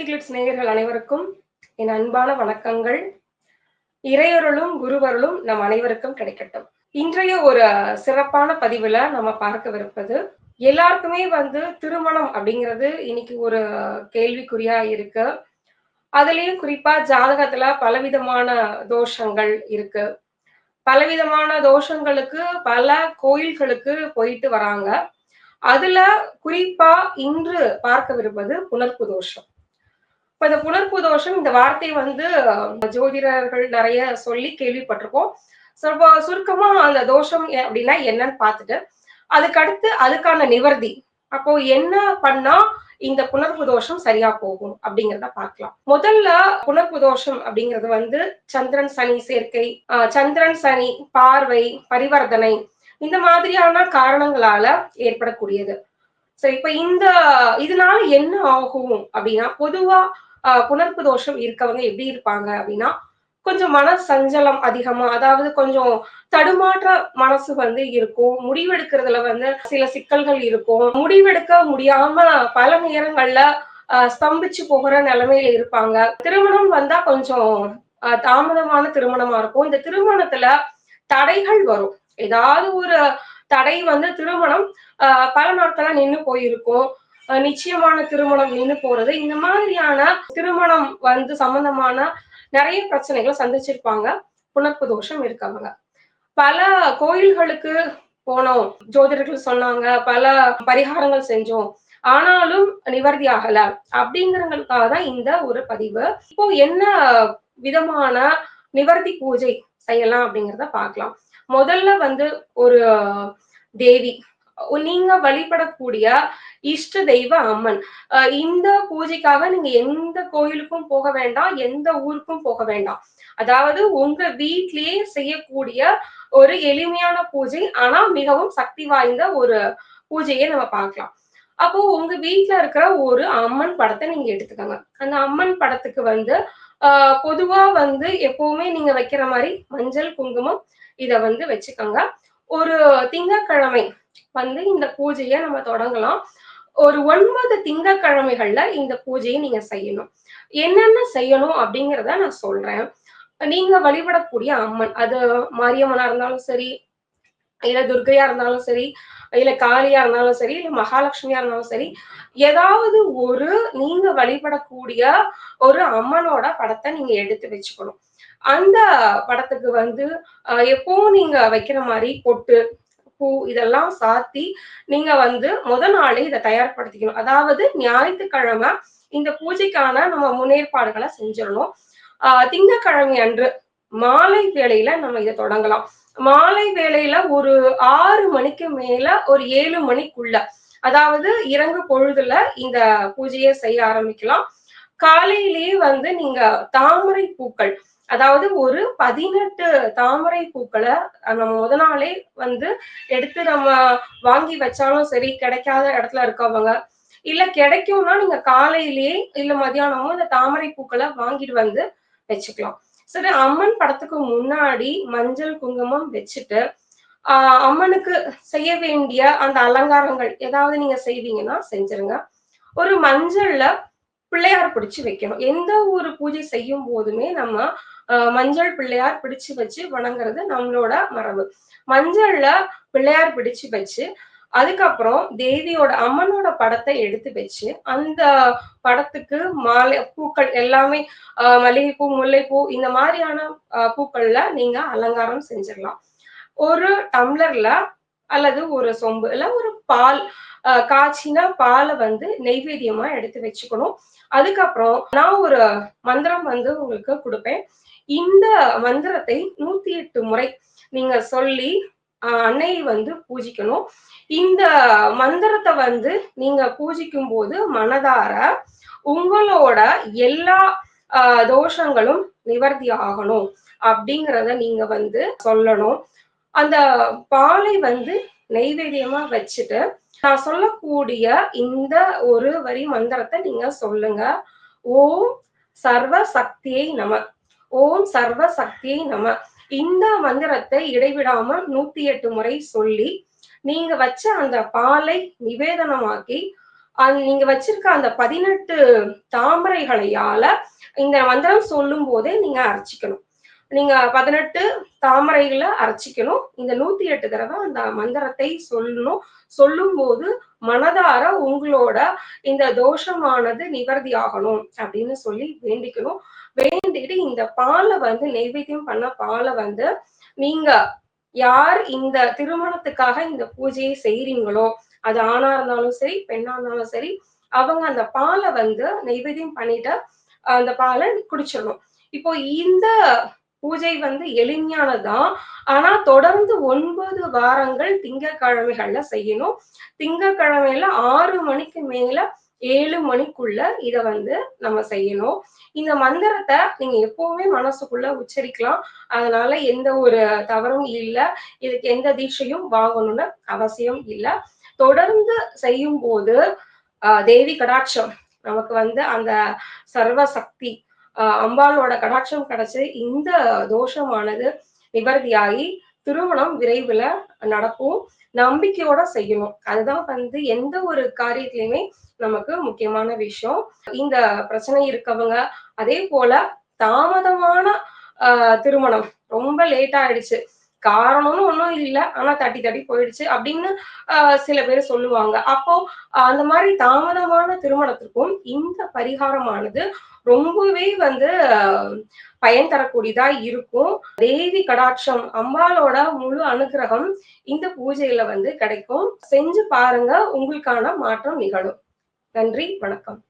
பக்தி கிளிட்ஸ் நேயர்கள் அனைவருக்கும் என் அன்பான வணக்கங்கள். இறையருளும் குருவருளும் நம் அனைவருக்கும் கிடைக்கட்டும். இன்றைய ஒரு சிறப்பான பதிவுல நம்ம பார்க்கவிருப்பது எல்லாருக்குமே வந்து திருமணம் அப்படிங்கிறது இன்னைக்கு ஒரு கேள்விக்குறியா இருக்கு. அதுலயும் குறிப்பா ஜாதகத்துல பலவிதமான தோஷங்கள் இருக்கு. பலவிதமான தோஷங்களுக்கு பல கோயில்களுக்கு போயிட்டு வராங்க. அதுல குறிப்பா இன்று பார்க்கவிருப்பது புனர்ப்பு தோஷம். இப்ப இந்த புனர்ப்பு தோஷம் இந்த வார்த்தை வந்து ஜோதிடர்கள் நிறைய சொல்லி கேள்விப்பட்டிருக்கோம் ಸ್ವಲ್ಪ சுருக்கமா அந்த தோஷம் அப்படின்னா என்னன்னு பார்த்துட்டு அதுக்கு அடுத்து அதுக்கான நிவர்த்தி அப்போ என்ன பண்ணா இந்த புனர்ப்பு தோஷம் சரியா போகும் அப்படிங்கிறத பார்க்கலாம் முதல்ல புனர்ப்பு தோஷம் அப்படிங்கிறது வந்து சந்திரன் சனி சேர்க்கை சந்திரன் சனி பார்வை பரிவர்த்தனை இந்த மாதிரியான காரணங்களால ஏற்படக்கூடியது சரி இப்ப இந்த இதனால என்ன ஆகும் அப்படின்னா பொதுவா புனர்ப்பு தோஷம் இருக்கவங்க எப்படி இருப்பாங்க அப்படின்னா கொஞ்சம் மன சஞ்சலம் அதிகமா அதாவது கொஞ்சம் தடுமாற்ற மனசு வந்து இருக்கும். முடிவெடுக்கிறதுல வந்து சில சிக்கல்கள் இருக்கும். முடிவெடுக்க முடியாம பல நேரங்கள்ல ஸ்தம்பிச்சு போகிற நிலைமையில இருப்பாங்க. திருமணம் வந்தா கொஞ்சம் தாமதமான திருமணமா இருக்கும். இந்த திருமணத்துல தடைகள் வரும். ஏதாவது ஒரு தடை வந்து திருமணம் பல நாட்களா நின்று போயிருக்கும். நிச்சயமான திருமணம் நின்று போறது. இந்த மாதிரியான திருமணம் வந்து சம்பந்தமான நிறைய பிரச்சனைகளை சந்திச்சிருப்பாங்க. புனர்ப்பு தோஷம் இருக்காங்க பல கோயில்களுக்கு போனோம். ஜோதிடர்கள் சொன்னாங்க பல பரிகாரங்கள் செஞ்சோம். ஆனாலும் நிவர்த்தி ஆகல. அப்படிங்கிறவங்களுக்காக தான் இந்த ஒரு பதிவு. இப்போ என்ன விதமான நிவர்த்தி பூஜை செய்யலாம் அப்படிங்கிறத பார்க்கலாம். முதல்ல வந்து ஒரு தேவி. நீங்க வழிபடக்கூடிய இஷ்ட தெய்வ அம்மன். இந்த பூஜைக்காக நீங்க எந்த கோயிலுக்கும் போக வேண்டாம் எந்த ஊருக்கும் போக வேண்டாம். அதாவது உங்க வீட்லயே செய்யக்கூடிய ஒரு எளிமையான பூஜை ஆனா மிகவும் சக்தி வாய்ந்த ஒரு பூஜையை நம்ம பார்க்கலாம். அப்போ உங்க வீட்டுல இருக்கிற ஒரு அம்மன் படத்தை நீங்க எடுத்துக்கோங்க. அந்த அம்மன் படத்துக்கு வந்து ஆஹ் பொதுவா வந்து எப்பவுமே நீங்க வைக்கிற மாதிரி மஞ்சள் குங்குமம் இத வந்து வச்சுக்கோங்க. ஒரு திங்கக்கிழமை வந்து இந்த பூஜையை நம்ம தொடங்கலாம். ஒரு ஒன்பது திங்கக்கிழமைகள்ல இந்த பூஜையை நீங்க செய்யணும். என்னென்ன செய்யணும் அப்படிங்கிறத நான் சொல்றேன். நீங்க வழிபடக்கூடிய அம்மன் அது மாரியம்மனா இருந்தாலும் சரி இல்ல துர்கையா இருந்தாலும் சரி இல்ல காளியா இருந்தாலும் சரி இல்ல மகாலட்சுமியா இருந்தாலும் சரி ஏதாவது ஒரு நீங்க வழிபடக்கூடிய ஒரு அம்மனோட படத்தை நீங்க எடுத்து வச்சுக்கணும். அந்த படத்துக்கு வந்து எப்பவும் நீங்க வைக்கிற மாதிரி பொட்டு பூ இதெல்லாம் சாத்தி நீங்க வந்து முத நாளே இதை தயார்படுத்திக்கணும். அதாவது ஞாயிற்றுக்கிழமை இந்த பூஜைக்கான நம்ம முன்னேற்பாடுகளை செஞ்சிடணும். ஆஹ் திங்கக்கிழமை அன்று மாலை வேளையில நம்ம இதை தொடங்கலாம். மாலை வேளையில ஒரு ஆறு மணிக்கு மேல ஒரு ஏழு மணிக்குள்ள அதாவது இறங்கு பொழுதுல இந்த பூஜையை செய்ய ஆரம்பிக்கலாம். காலையிலேயே வந்து நீங்க தாமரை பூக்கள் அதாவது ஒரு பதினெட்டு தாமரை பூக்களை நம்ம முத நாளே வந்து எடுத்து நம்ம வாங்கி வச்சாலும் சரி கிடைக்காத இடத்துல இருக்கவங்க இல்ல கிடைக்கும்னா நீங்க காலையிலேயே இல்ல மதியானமும் இந்த தாமரை பூக்களை வாங்கிட்டு வந்து வச்சுக்கலாம். சரி அம்மன் படத்துக்கு முன்னாடி மஞ்சள் குங்குமம் வச்சுட்டு ஆஹ் அம்மனுக்கு செய்ய வேண்டிய அந்த அலங்காரங்கள் ஏதாவது நீங்க செய்வீங்கன்னா செஞ்சிருங்க. ஒரு மஞ்சள்ல பிள்ளையார் பிடிச்சு வைக்கணும். எந்த ஒரு பூஜை செய்யும் போதுமே நம்ம மஞ்சள் பிள்ளையார் பிடிச்சு வச்சு வணங்குறது நம்மளோட மரபு. மஞ்சள்ல பிள்ளையார் பிடிச்சு வச்சு அதுக்கப்புறம் தேவியோட அம்மனோட படத்தை எடுத்து வச்சு அந்த படத்துக்கு மாலை பூக்கள் எல்லாமே மல்லிகைப்பூ முல்லைப்பூ இந்த மாதிரியான பூக்கள்ல நீங்க அலங்காரம் செஞ்சிடலாம். ஒரு டம்ளர்ல அல்லது ஒரு சொம்பு இல்ல ஒரு பால் காய்ச்சினா பாலை வந்து நெய்வேத்தியமா எடுத்து வச்சுக்கணும். அதுக்கப்புறம் நான் ஒரு மந்திரம் வந்து உங்களுக்கு கொடுப்பேன். இந்த மந்திரத்தை நூத்தி எட்டு முறை நீங்க சொல்லி அன்னையை வந்து பூஜிக்கணும். இந்த மந்திரத்தை வந்து நீங்க பூஜிக்கும் போது மனதார உங்களோட எல்லா தோஷங்களும் நிவர்த்தி ஆகணும் அப்படிங்கிறத நீங்க வந்து சொல்லணும். அந்த பாலை வந்து நெய்வேதியமா வச்சுட்டு நான் சொல்லக்கூடிய இந்த ஒரு வரி மந்திரத்தை நீங்க சொல்லுங்க. ஓம் சர்வ சக்தியை நம ஓம் சர்வ சக்தியை நம. இந்த மந்திரத்தை இடைவிடாம நூத்தி எட்டு முறை சொல்லி நீங்க வச்ச அந்த பாலை நிவேதனமாக்கி நீங்க வச்சிருக்க அந்த பதினெட்டு தாமரைகளையால இந்த மந்திரம் சொல்லும் போதே நீங்க அர்ச்சிக்கணும். நீங்க பதினெட்டு தாமரைகளை அரைச்சிக்கணும். இந்த நூத்தி எட்டு தடவை அந்த மந்திரத்தை சொல்லணும். சொல்லும் போது மனதார உங்களோட இந்த தோஷமானது நிவர்த்தி ஆகணும் அப்படின்னு சொல்லி வேண்டிக்கணும். வேண்டிட்டு இந்த பாலை வந்து நெய்வேத்தியம் பண்ண பாலை வந்து நீங்க யார் இந்த திருமணத்துக்காக இந்த பூஜையை செய்றீங்களோ அது ஆணா இருந்தாலும் சரி பெண்ணா இருந்தாலும் சரி அவங்க அந்த பாலை வந்து நெய்வேத்தியம் பண்ணிட்டு அந்த பாலை குடிச்சிடணும். இப்போ இந்த பூஜை வந்து எளிமையானதான் ஆனா தொடர்ந்து ஒன்பது வாரங்கள் திங்கக்கிழமைகள்ல செய்யணும். திங்கக்கிழமையில ஆறு மணிக்கு மேல ஏழு மணிக்குள்ள இத வந்து நம்ம செய்யணும். இந்த மந்திரத்தை நீங்க எப்பவுமே மனசுக்குள்ள உச்சரிக்கலாம். அதனால எந்த ஒரு தவறும் இல்லை. இதுக்கு எந்த தீட்சையும் வாங்கணும்னு அவசியம் இல்லை. தொடர்ந்து செய்யும் போது தேவி கடாட்சம். நமக்கு வந்து அந்த சர்வ சக்தி அம்பாளோட கடாட்சம் கிடைச்சு இந்த தோஷமானது நிவர்த்தியாகி திருமணம் விரைவில் நடக்கும். நம்பிக்கையோட செய்யணும். அதுதான் வந்து எந்த ஒரு காரியத்திலையுமே நமக்கு முக்கியமான விஷயம். இந்த பிரச்சனை இருக்கவங்க அதே போல தாமதமான ஆஹ் திருமணம். ரொம்ப லேட் ஆயிடுச்சு. காரணம்னு ஒன்றும் இல்லை. ஆனா தட்டி தட்டி போயிடுச்சு அப்படின்னு ஆஹ் சில பேர் சொல்லுவாங்க. அப்போ அந்த மாதிரி தாமதமான திருமணத்திற்கும் இந்த பரிகாரமானது ரொம்பவே வந்து பயன் தரக்கூடியதா இருக்கும். தேவி கடாட்சம் அம்பாலோட முழு அனுகிரகம் இந்த பூஜையில வந்து கிடைக்கும். செஞ்சு பாருங்க உங்களுக்கான மாற்றம் நிகழும். நன்றி வணக்கம்.